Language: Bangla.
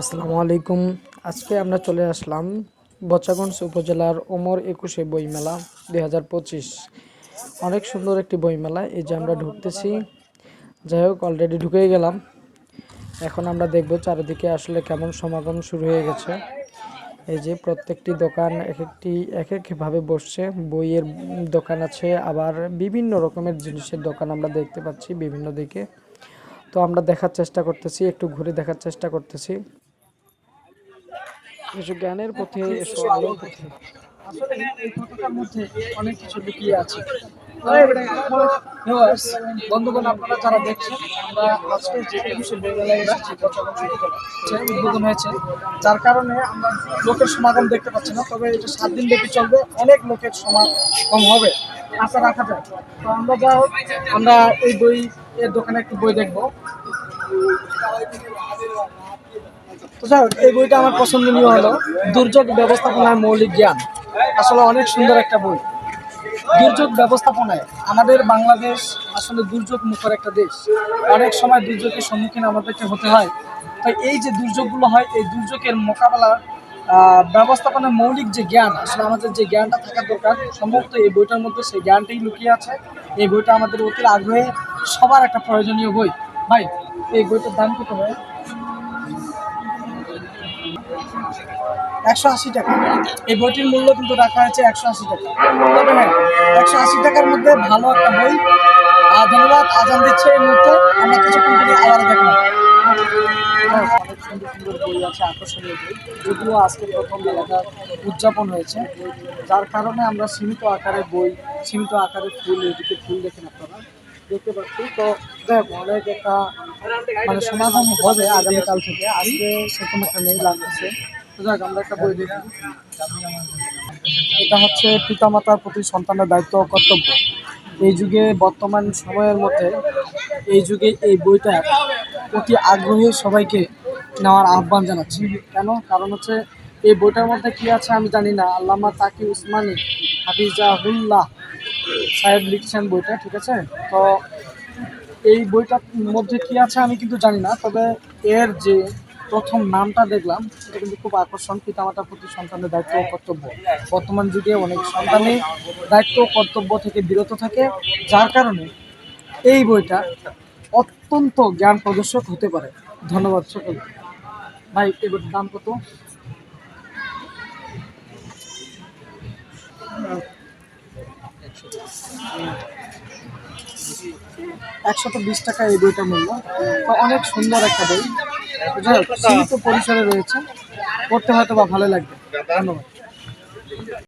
আসসালামু আলাইকুম। আজকে আমরা চলে আসলাম বচাগঞ্জ উপজেলার ওমর একুশে বইমেলা দুই হাজার পঁচিশ। অনেক সুন্দর একটি বইমেলা, এই যে আমরা ঢুকতেছি। যাই হোক অলরেডি ঢুকেই গেলাম। এখন আমরা দেখব চারিদিকে আসলে কেমন সমাগম শুরু হয়ে গেছে। এই যে প্রত্যেকটি দোকান এক একটি এক একভাবে বসছে। বইয়ের দোকান আছে, আবার বিভিন্ন রকমের জিনিসের দোকান আমরা দেখতে পাচ্ছি বিভিন্ন দিকে। তো আমরা দেখার চেষ্টা করতেছি, একটু ঘুরে দেখার চেষ্টা করতেছি। এসো জ্ঞানের পথে এসো আলোর পথে। আসলে এই ফটোটার মধ্যে অনেক কিছু লুকিয়ে আছে। ভিউয়ার্স বন্ধুগণ আপনারা যারা দেখছেন আমরা আজকে যে একুশে মেঘালয়ে এসেছি বছর উদ্বোধন হয়েছে। যার কারণে আমরা লোকের সমাগম দেখতে পাচ্ছি না তবে এটা সাত দিন ব্যাপী চলবে অনেক লোকের সমাগম হবে আশা রাখা যায়। তো আমরা যা আমরা এই বই এর দোকানে একটু বই দেখব। তো যাই এই বইটা আমার পছন্দনীয় হলো। দুর্যোগ ব্যবস্থাপনায় মৌলিক জ্ঞান। আসলে অনেক সুন্দর একটা বই। দুর্যোগ ব্যবস্থাপনায় আমাদের বাংলাদেশ আসলে দুর্যোগ মুখর একটা দেশ। অনেক সময় দুর্যোগের সম্মুখীন আমাদেরকে হতে হয়। তাই এই যে দুর্যোগগুলো হয় এই দুর্যোগের মোকাবেলার আহ, ব্যবস্থাপনার মৌলিক যে জ্ঞান আসলে আমাদের যে জ্ঞানটা থাকা দরকার সম্ভবত এই বইটার মধ্যে সেই জ্ঞানটাই লুকিয়ে আছে। এই বইটা আমাদের অতি আগ্রহে সবার একটা প্রয়োজনীয় বই। ভাই এই বইটার দাম কত ভাই? একশো আশি টাকা। এই বইটির মূল্য কিন্তু রাখা হয়েছে একশো আশি টাকা। তবে হ্যাঁ একশো আশি টাকার মধ্যে ভালো একটা বই। ধন্যবাদ, আজান দিচ্ছে এই মুহূর্তে। আমরা কিছুক্ষণ পরে আবার অনেক সুন্দর সুন্দর আছে আকর্ষণীয় যদিও আজকে প্রথম উদযাপন হয়েছে, যার কারণে আমরা সীমিত আকারে বই, সীমিত আকারে ফুল, এদিকে ফুল দেখেন আপনারা। দেখতে পাচ্ছি। তো হোক, অনেক একটা মানে সমাগম হবে আগামীকাল থেকে। আজকে সেরকম একটা নেই লাগতেছে। যাক, আমরা একটা বই দেখি। এটা হচ্ছে পিতামাতার প্রতি সন্তানের দায়িত্ব ও কর্তব্য। এই যুগে বর্তমান সময়ের মধ্যে এই যুগে এই বইটা অতি আগ্রহী সবাইকে নেওয়ার আহ্বান জানাচ্ছি। কেন? কারণ হচ্ছে এই বইটার মধ্যে কি আছে আমি জানি না। আল্লামা তাকি উসমানী হাফিজাহুল্লাহ সাহেব লিখছেন বইটা, ঠিক আছে? তো এই বইটার মধ্যে কি আছে আমি কিন্তু জানি না, তবে এর যে প্রথম নামটা দেখলাম, এটা কিন্তু খুব আকর্ষণ, পিতামাতার প্রতি সন্তানের দায়িত্ব ও কর্তব্য। বর্তমান যুগে অনেক সন্তানই দায়িত্ব ও কর্তব্য থেকে বিরত থাকে, যার কারণে এই বইটা অত্যন্ত জ্ঞান প্রদর্শক হতে পারে। ধন্যবাদ সকল ভাই, এই বইটার দাম কত? একশত বিশ টাকা এই বইটা মূল্য। তো অনেক সুন্দর একটা বই। সীমিত পরিসরে রয়েছে। পড়তে হয়তো বা ভালো লাগবে। ধন্যবাদ।